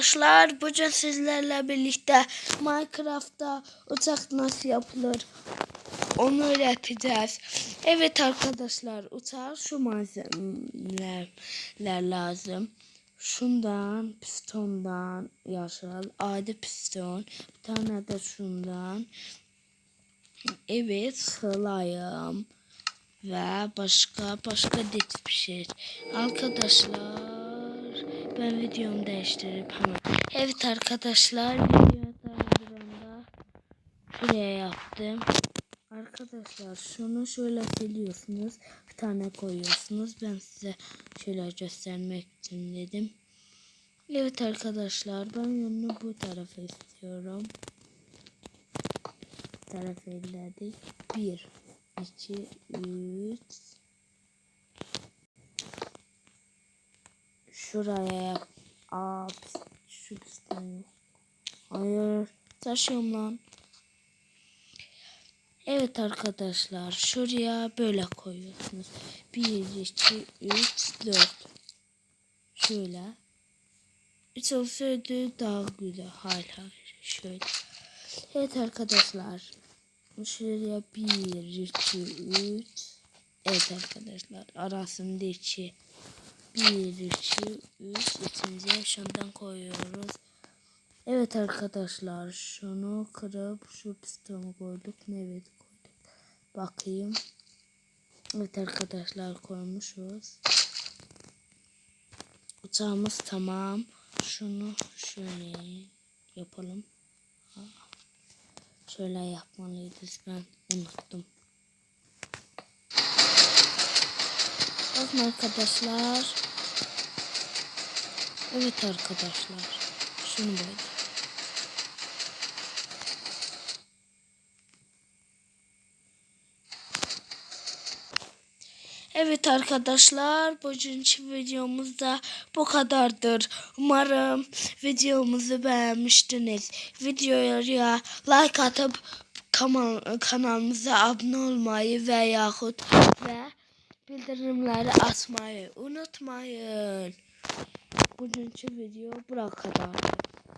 Arkadaşlar bugün sizlerle birlikte Minecraft'ta uçak nasıl yapılır onu öğreteceğiz. Evet arkadaşlar uçak şu malzemeler lazım. Şundan, pistondan yaşal, adi piston, bir tane de şundan. Evet sığlayım ve başka başka dit bir şey. Arkadaşlar ben videomu değiştirip hemen. Evet arkadaşlar videoyu durduranda şuraya yaptım. Arkadaşlar şunu şöyle siliyorsunuz. Bir tane koyuyorsunuz. Ben size şöyle göstermek için dedim. Evet arkadaşlar ben yönünü bu tarafa istiyorum. Bu tarafa ilerledik. 1 2 3 Şuraya yap. Aa, pis- şu yok. Hayır. Taşıyorum lan. Evet arkadaşlar. Şuraya böyle koyuyorsunuz. 1, 2, 3, 4. Şöyle. 3 olsaydı daha güzel. Hayır. Şöyle. Evet arkadaşlar. Şuraya 1, 2, 3. Evet arkadaşlar. Arasında 2. 1, 2, 3. İkinci şundan koyuyoruz. Evet arkadaşlar. Şunu kırıp şu pistonu koyduk. Evet koyduk. Bakayım. Evet arkadaşlar koymuşuz. Uçağımız tamam. Şunu şöyle yapalım. Şöyle yapmalıyız ben unuttum. Bakın arkadaşlar. Evet arkadaşlar. Şunu böyle. Evet arkadaşlar bugünkü videomuzda bu kadardır. Umarım videomuzu beğenmiştiniz. Videoya like atıp kanal, kanalımıza abone olmayı ve yahut ve bildirimleri açmayı unutmayın. Bugünkü video bu kadardı.